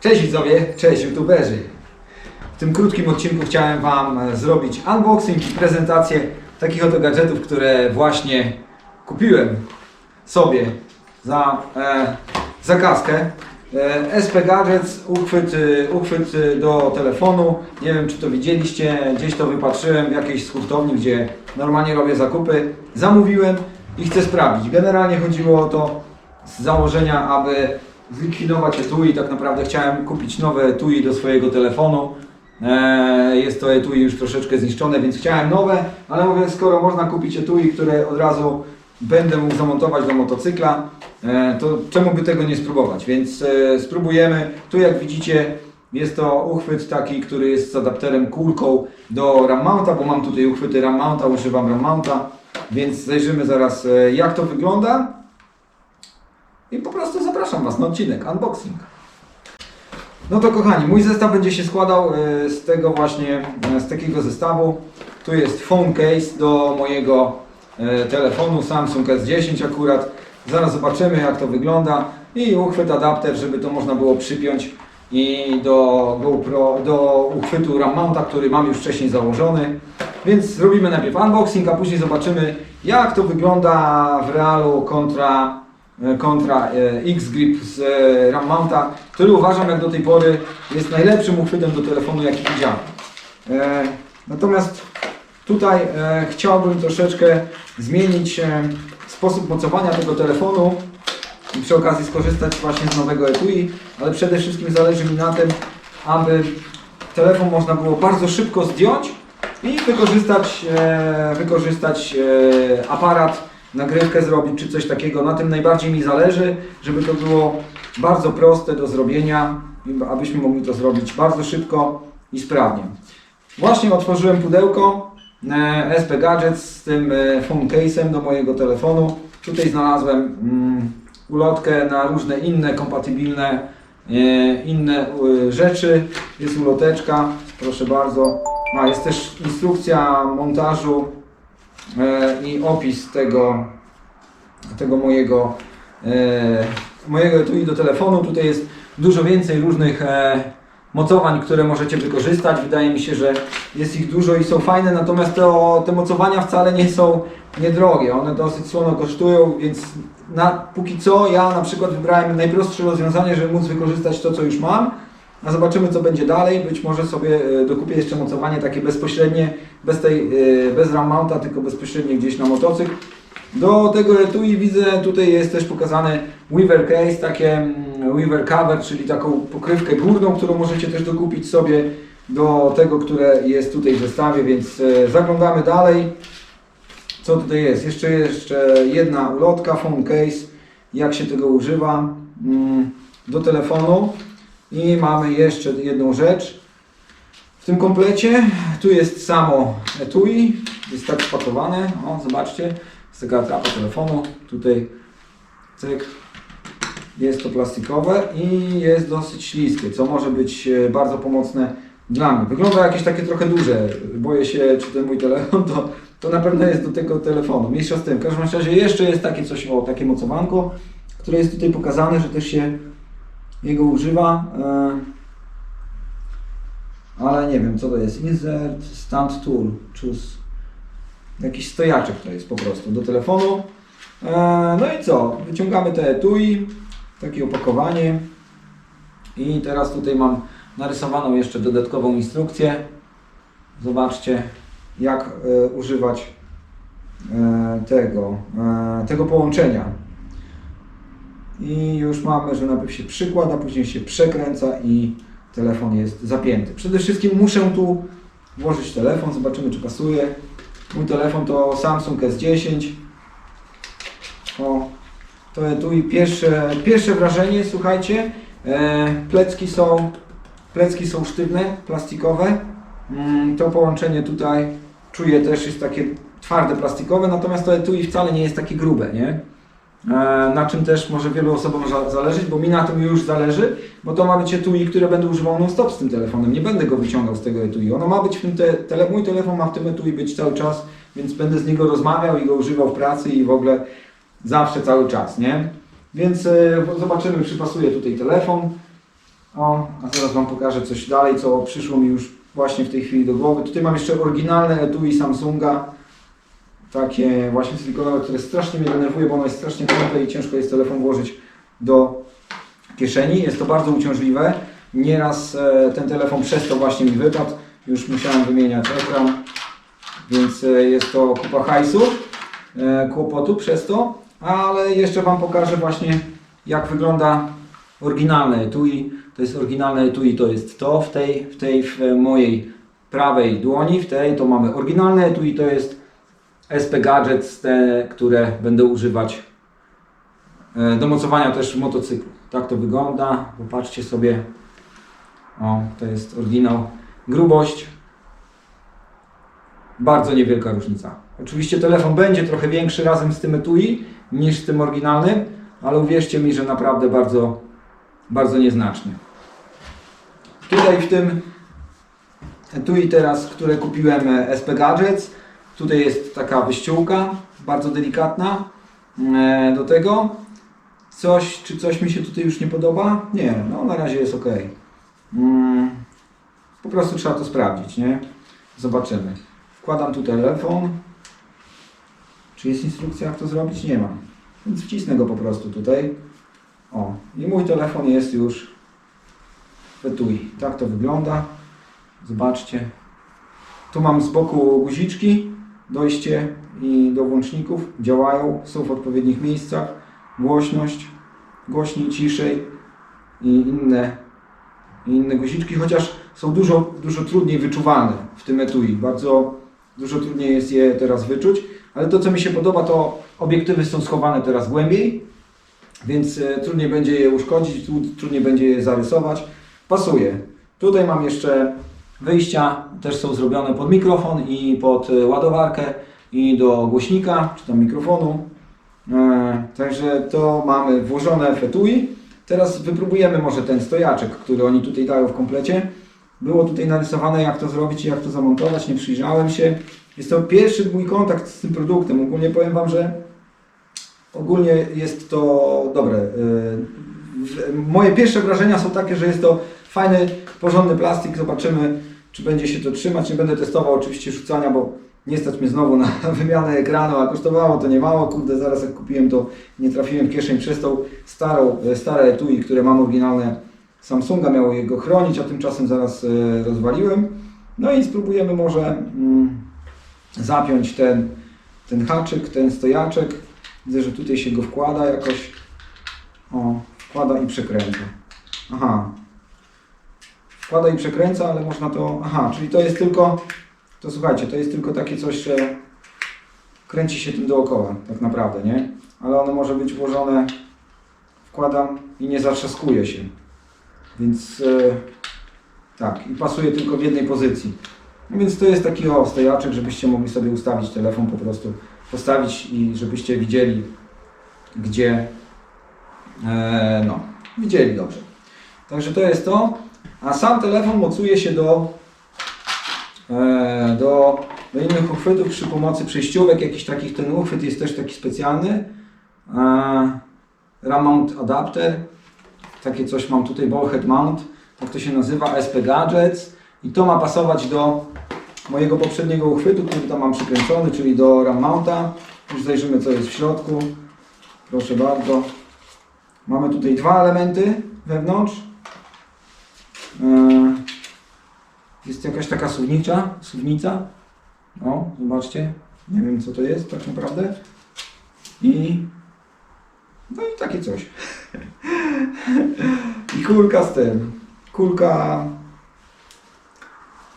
Cześć widzowie, cześć youtuberzy. W tym krótkim odcinku chciałem Wam e, zrobić unboxing i prezentację takich oto gadżetów, które właśnie kupiłem sobie za, e, kaskę. E, SP Gadgets, uchwyt, e, uchwyt e, do telefonu. Nie wiem czy to widzieliście, gdzieś to wypatrzyłem w jakiejś hurtowni, gdzie normalnie robię zakupy. Zamówiłem i chcę sprawdzić. Generalnie chodziło o to z założenia, aby zlikwidować etui. Tak naprawdę chciałem kupić nowe etui do swojego telefonu. E, Jest to etui już troszeczkę zniszczone, więc chciałem nowe, ale mówię, skoro można kupić etui, które od razu będę mógł zamontować do motocykla, e, to czemu by tego nie spróbować? Więc e, spróbujemy. Tu jak widzicie jest to uchwyt taki, który jest z adapterem kulką do RAM mounta, bo mam tutaj uchwyty RAM mounta, używam RAM mounta, więc zajrzymy zaraz jak to wygląda. I po prostu zapraszam Was na odcinek, unboxing. No to kochani, mój zestaw będzie się składał e, z tego właśnie, e, z takiego zestawu. Tu jest phone case do mojego e, telefonu Samsung S10 akurat. Zaraz zobaczymy jak to wygląda. I uchwyt adapter, żeby to można było przypiąć i do GoPro, do uchwytu RAM mounta, który mam już wcześniej założony. Więc zrobimy najpierw unboxing, a później zobaczymy jak to wygląda w realu kontra kontra e, X-Grip z e, RAM mounta, który uważam jak do tej pory jest najlepszym uchwytem do telefonu jaki widziałem. E, Natomiast tutaj e, chciałbym troszeczkę zmienić e, sposób mocowania tego telefonu i przy okazji skorzystać właśnie z nowego etui, ale przede wszystkim zależy mi na tym, aby telefon można było bardzo szybko zdjąć i wykorzystać, e, wykorzystać e, aparat, nagrywkę zrobić czy coś takiego. Na tym najbardziej mi zależy, żeby to było bardzo proste do zrobienia, abyśmy mogli to zrobić bardzo szybko i sprawnie. Właśnie otworzyłem pudełko e, SP Gadgets z tym e, phone case'em do mojego telefonu. Tutaj znalazłem mm, ulotkę na różne inne kompatybilne e, inne rzeczy. Jest uloteczka, proszę bardzo. A jest też instrukcja montażu i opis tego, tego mojego, e, mojego etui do telefonu. Tutaj jest dużo więcej różnych e, mocowań, które możecie wykorzystać. Wydaje mi się, że jest ich dużo i są fajne, natomiast to, te mocowania wcale nie są niedrogie. One dosyć słono kosztują, więc na, póki co ja na przykład wybrałem najprostsze rozwiązanie, żeby móc wykorzystać to, co już mam. A zobaczymy, co będzie dalej. Być może sobie e, dokupię jeszcze mocowanie takie bezpośrednie, bez, tej, e, bez RAM mounta, tylko bezpośrednie gdzieś na motocykl. Do tego etui widzę, tutaj jest też pokazany Weaver Case, takie mm, Weaver Cover, czyli taką pokrywkę górną, którą możecie też dokupić sobie do tego, które jest tutaj w zestawie, więc e, zaglądamy dalej. Co tutaj jest? Jeszcze, jeszcze jedna ulotka, phone case, jak się tego używa mm, do telefonu. I mamy jeszcze jedną rzecz. W tym komplecie tu jest samo etui, jest tak spakowane. O, zobaczcie, taka atrapa telefonu. Tutaj cyk. Jest to plastikowe i jest dosyć śliskie, co może być e, bardzo pomocne dla mnie. Wygląda jakieś takie trochę duże. Boję się, czy ten mój telefon to, to na pewno jest do tego telefonu. Mniejsza z tym. W każdym razie jeszcze jest takie coś, o takie mocowanko, które jest tutaj pokazane, że też się jego używa. e, Ale nie wiem co to jest. Insert stand tool. Choose. Jakiś stojaczek to jest po prostu do telefonu. E, No i co? Wyciągamy te etui, takie opakowanie. I teraz tutaj mam narysowaną jeszcze dodatkową instrukcję. Zobaczcie, jak e, używać e, tego, tego połączenia. I już mamy, że najpierw się przykłada, później się przekręca i telefon jest zapięty. Przede wszystkim muszę tu włożyć telefon, zobaczymy czy pasuje. Mój telefon to Samsung S10. O, to tu i pierwsze, pierwsze wrażenie, słuchajcie, e, plecki są, plecki są sztywne, plastikowe. Mm, to połączenie tutaj czuję też jest takie twarde, plastikowe, natomiast to etui wcale nie jest takie grube, nie? E, na czym też może wielu osobom za- zależeć, bo mi na tym już zależy, bo to ma być etui, które będę używał non-stop z tym telefonem, nie będę go wyciągał z tego etui. Ono ma być w tym, te, tele, mój telefon ma w tym etui być cały czas, więc będę z niego rozmawiał i go używał w pracy i w ogóle zawsze, cały czas, nie? Więc e, zobaczymy, czy pasuje tutaj telefon. O, a teraz Wam pokażę coś dalej, co przyszło mi już właśnie w tej chwili do głowy. Tutaj mam jeszcze oryginalne etui Samsunga. Takie właśnie silikonowe, które strasznie mnie denerwuje, bo ono jest strasznie tępe i ciężko jest telefon włożyć do kieszeni. Jest to bardzo uciążliwe. Nieraz e, ten telefon przez to właśnie mi wypadł. Już musiałem wymieniać ekran, więc e, jest to kupa hajsu, e, kłopotu przez to. Ale jeszcze Wam pokażę właśnie jak wygląda oryginalne etui. To jest oryginalne etui, to jest to w tej, w tej w mojej prawej dłoni, w tej to mamy oryginalne etui, to jest SP Gadgets, te, które będę używać e, do mocowania też motocyklu. Tak to wygląda. Popatrzcie sobie. O, to jest oryginał. Grubość. Bardzo niewielka różnica. Oczywiście telefon będzie trochę większy razem z tym etui niż z tym oryginalnym, ale uwierzcie mi, że naprawdę bardzo, bardzo nieznaczny. Tutaj w tym etui teraz, które kupiłem e, SP Gadgets, tutaj jest taka wyściółka, bardzo delikatna e, do tego. Coś, czy coś mi się tutaj już nie podoba? Nie, no na razie jest ok. Mm, po prostu trzeba to sprawdzić, nie? Zobaczymy. Wkładam tu telefon. Czy jest instrukcja, jak to zrobić? Nie ma. Więc wcisnę go po prostu tutaj. O, i mój telefon jest już w etui. Tak to wygląda. Zobaczcie. Tu mam z boku guziczki, dojście i do włączników. Działają, są w odpowiednich miejscach. Głośność, głośniej, ciszej i inne, inne guziczki, chociaż są dużo, dużo trudniej wyczuwalne w tym etui. Bardzo dużo trudniej jest je teraz wyczuć, ale to co mi się podoba to obiektywy są schowane teraz głębiej, więc e, trudniej będzie je uszkodzić, trudniej będzie je zarysować. Pasuje. Tutaj mam jeszcze wyjścia, też są zrobione pod mikrofon i pod e, ładowarkę i do głośnika, czy tam mikrofonu. E, Także to mamy włożone w etui. Teraz wypróbujemy może ten stojaczek, który oni tutaj dają w komplecie. Było tutaj narysowane jak to zrobić i jak to zamontować, nie przyjrzałem się. Jest to pierwszy mój kontakt z tym produktem. Ogólnie powiem Wam, że ogólnie jest to dobre. W- Moje pierwsze wrażenia są takie, że jest to fajny, porządny plastik. Zobaczymy, czy będzie się to trzymać. Nie będę testował oczywiście rzucania, bo nie stać mnie znowu na wymianę ekranu, a kosztowało to nie mało. Kurde, zaraz jak kupiłem to nie trafiłem w kieszeń przez tą starą, e, stare etui, które mam oryginalne Samsunga, miało jego chronić, a tymczasem zaraz e, rozwaliłem. No i spróbujemy może mm, zapiąć ten, ten haczyk, ten stojaczek. Widzę, że tutaj się go wkłada jakoś. O, wkłada i przekręca. Aha. Wkłada i przekręca, ale można to... Aha, czyli to jest tylko... To słuchajcie, to jest tylko takie coś, że kręci się tym dookoła, tak naprawdę, nie? Ale ono może być włożone, wkładam i nie zatrzaskuje się. Więc e, tak, i pasuje tylko w jednej pozycji. No więc to jest taki o, stojaczek, żebyście mogli sobie ustawić telefon po prostu, postawić i żebyście widzieli, gdzie, e, no, widzieli dobrze. Także to jest to. A sam telefon mocuje się do, e, do, do innych uchwytów przy pomocy przejściówek, jakiś takich, ten uchwyt jest też taki specjalny. E, RAM mount adapter. Takie coś mam tutaj, ballhead mount, tak to się nazywa, SP Gadgets. I to ma pasować do mojego poprzedniego uchwytu, który tam mam przykręcony, czyli do RAM mounta. Już zajrzymy co jest w środku. Proszę bardzo. Mamy tutaj dwa elementy wewnątrz. Eee, Jest jakaś taka suwnicza, suwnica. O, zobaczcie. Nie wiem co to jest tak naprawdę. I no i takie coś. I kulka z tym. Kulka.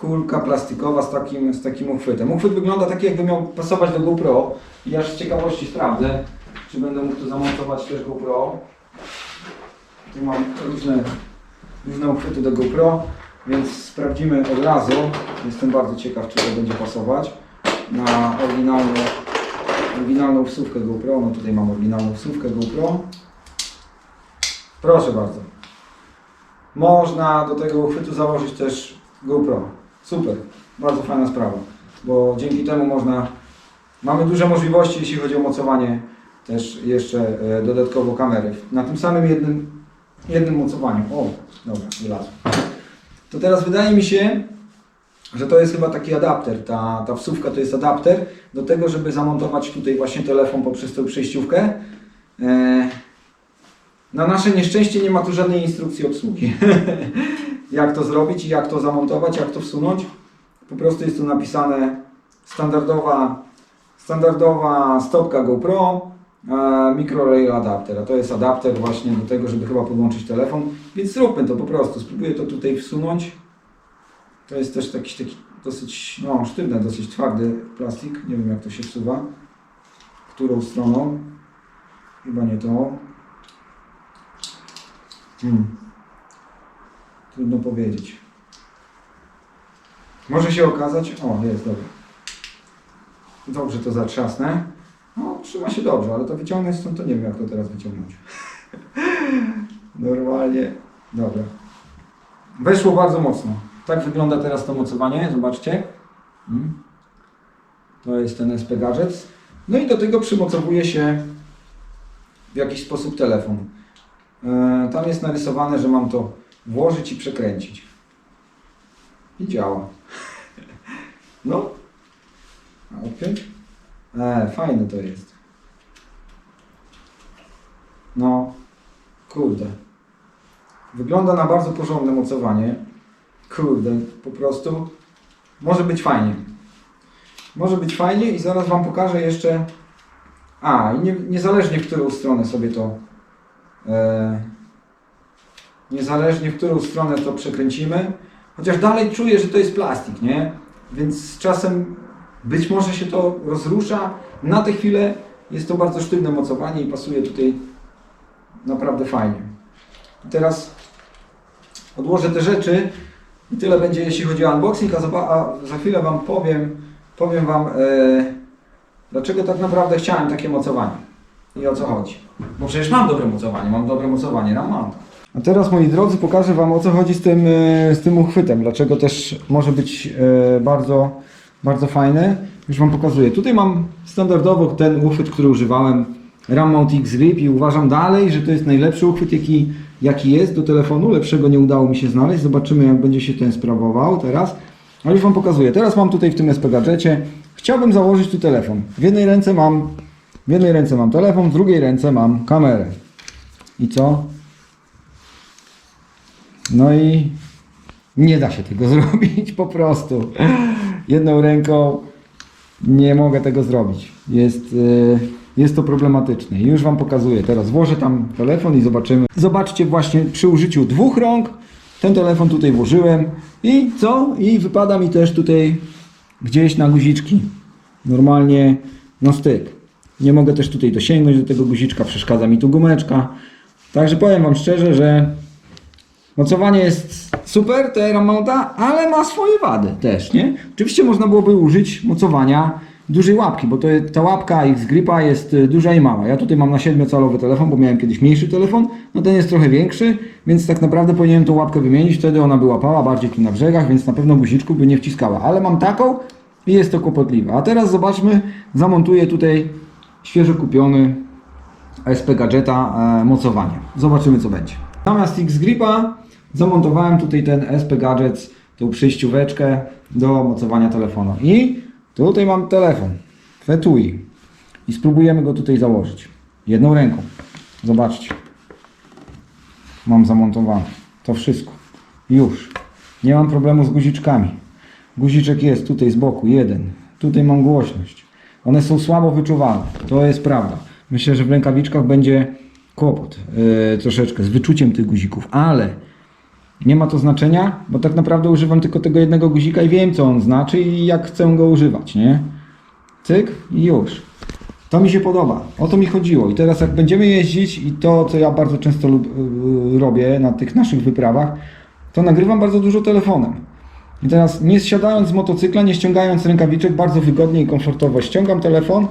Kulka plastikowa z takim, z takim uchwytem. Uchwyt wygląda tak, jakby miał pasować do GoPro. I aż z ciekawości sprawdzę, czy będę mógł tu zamontować też GoPro. Tu mam różne, różne uchwyty do GoPro, więc sprawdzimy od razu. Jestem bardzo ciekaw, czy to będzie pasować na oryginalną, oryginalną wsówkę GoPro. No tutaj mam oryginalną wsówkę GoPro. Proszę bardzo. Można do tego uchwytu założyć też GoPro. Super, bardzo fajna sprawa, bo dzięki temu można, mamy duże możliwości, jeśli chodzi o mocowanie też jeszcze e, dodatkowo kamery. Na tym samym jednym jednym mocowaniu. O, dobra, wylazł. To teraz wydaje mi się, że to jest chyba taki adapter. Ta, ta wsówka to jest adapter do tego, żeby zamontować tutaj właśnie telefon poprzez tą przejściówkę. E, na nasze nieszczęście nie ma tu żadnej instrukcji obsługi. jak to zrobić jak to zamontować, jak to wsunąć. Po prostu jest tu napisane standardowa, standardowa stopka GoPro, e, micro rail adapter. A to jest adapter właśnie do tego, żeby chyba podłączyć telefon. Więc zróbmy to po prostu. Spróbuję to tutaj wsunąć. To jest też taki, taki dosyć no, sztywny, dosyć twardy plastik. Nie wiem jak to się wsuwa. Którą stroną? Chyba nie to. Hmm. Trudno powiedzieć. Może się okazać. O, jest dobra. Dobrze to zatrzasnę. No, trzyma się dobrze, ale to wyciągnąć stąd to nie wiem jak to teraz wyciągnąć. Normalnie. Dobra. Weszło bardzo mocno. Tak wygląda teraz to mocowanie, zobaczcie. Mm. To jest ten SP Gadgets. No i do tego przymocowuje się w jakiś sposób telefon. E, Tam jest narysowane, że mam to włożyć i przekręcić. I działa. No. Okej. E, fajne to jest. No. Kurde. Wygląda na bardzo porządne mocowanie. Kurde, po prostu może być fajnie. Może być fajnie i zaraz Wam pokażę jeszcze. A, i nie, niezależnie w którą stronę sobie to. E, niezależnie w którą stronę to przekręcimy. Chociaż dalej czuję, że to jest plastik, nie? Więc z czasem być może się to rozrusza. Na tę chwilę jest to bardzo sztywne mocowanie i pasuje tutaj naprawdę fajnie. Teraz odłożę te rzeczy i tyle będzie jeśli chodzi o unboxing, a, za chwilę Wam powiem, powiem Wam e, dlaczego tak naprawdę chciałem takie mocowanie i o co chodzi. Bo przecież mam dobre mocowanie, mam dobre mocowanie, RAM mam. A teraz moi drodzy pokażę Wam o co chodzi z tym, e, z tym uchwytem, dlaczego też może być e, bardzo, bardzo fajny. Już Wam pokazuję. Tutaj mam standardowo ten uchwyt, który używałem RAM Mount X Grip i uważam dalej, że to jest najlepszy uchwyt jaki, jaki jest do telefonu. Lepszego nie udało mi się znaleźć. Zobaczymy jak będzie się ten sprawował teraz. Ale już Wam pokazuję. Teraz mam tutaj w tym SP gadżecie. Chciałbym założyć tu telefon. W jednej ręce mam w jednej ręce mam telefon, w drugiej ręce mam kamerę. I co? No i nie da się tego zrobić po prostu. Jedną ręką nie mogę tego zrobić. Jest, y, jest to problematyczne. Już Wam pokazuję. Teraz włożę tam telefon i zobaczymy. Zobaczcie właśnie przy użyciu dwóch rąk. Ten telefon tutaj włożyłem. I co? I wypada mi też tutaj gdzieś na guziczki. Normalnie na styk. Nie mogę też tutaj dosięgnąć do tego guziczka. Przeszkadza mi tu gumeczka. Także powiem Wam szczerze, że Mocowanie jest super, te Ramonta, ale ma swoje wady też, nie? Oczywiście można byłoby użyć mocowania dużej łapki, bo to, ta łapka X Gripa jest y, duża i mała. Ja tutaj mam na 7-calowy telefon, bo miałem kiedyś mniejszy telefon, no ten jest trochę większy, więc tak naprawdę powinienem tą łapkę wymienić, wtedy ona by łapała bardziej tu na brzegach, więc na pewno guziczku by nie wciskała, ale mam taką i jest to kłopotliwe. A teraz zobaczmy, zamontuję tutaj świeżo kupiony SP Gadgeta e, mocowanie. Zobaczymy co będzie. Zamiast X-Gripa zamontowałem tutaj ten SP Gadgets, tą przejścióweczkę do mocowania telefonu. I tutaj mam telefon w etui. I spróbujemy go tutaj założyć. Jedną ręką. Zobaczcie. Mam zamontowane. To wszystko. Już. Nie mam problemu z guziczkami. Guziczek jest tutaj z boku, jeden. Tutaj mam głośność. One są słabo wyczuwalne. To jest prawda. Myślę, że w rękawiczkach będzie kłopot yy, troszeczkę z wyczuciem tych guzików, ale nie ma to znaczenia, bo tak naprawdę używam tylko tego jednego guzika i wiem co on znaczy i jak chcę go używać, nie? Cyk i już. To mi się podoba. O to mi chodziło. I teraz jak będziemy jeździć i to, co ja bardzo często lub, yy, robię na tych naszych wyprawach, to nagrywam bardzo dużo telefonem. I teraz nie zsiadając z motocykla, nie ściągając rękawiczek, bardzo wygodnie i komfortowo ściągam telefon,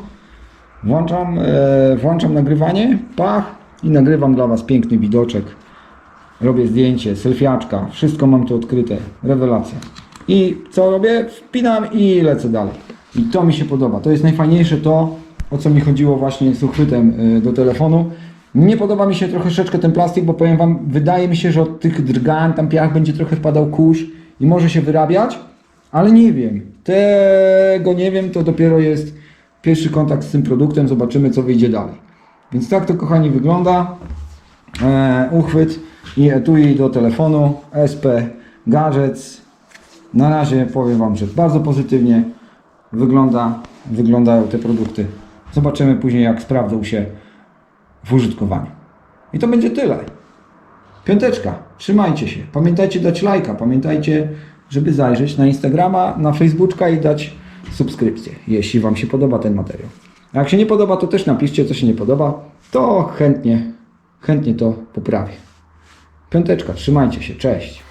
włączam, e, włączam nagrywanie, pach i nagrywam dla Was piękny widoczek. Robię zdjęcie, selfiaczka, wszystko mam tu odkryte, rewelacja. I co robię? Wpinam i lecę dalej. I to mi się podoba. To jest najfajniejsze to, o co mi chodziło właśnie z uchwytem y, do telefonu, Nie podoba mi się troszeczkę ten plastik, bo powiem Wam, wydaje mi się, że od tych drgań tam piach będzie trochę wpadał kurz i może się wyrabiać, ale nie wiem. Tego nie wiem, to dopiero jest pierwszy kontakt z tym produktem, zobaczymy co wyjdzie dalej. Więc tak to kochani wygląda. E, uchwyt i etui do telefonu SP Gadgets. Na razie powiem Wam, że bardzo pozytywnie wygląda, wyglądają te produkty. Zobaczymy później jak sprawdzą się w użytkowaniu. I to będzie tyle. Piąteczka, trzymajcie się. Pamiętajcie dać lajka, pamiętajcie, żeby zajrzeć na Instagrama, na Facebooka i dać subskrypcję, jeśli Wam się podoba ten materiał. A jak się nie podoba, to też napiszcie, co się nie podoba, to chętnie, chętnie to poprawię. Piąteczka, trzymajcie się, cześć.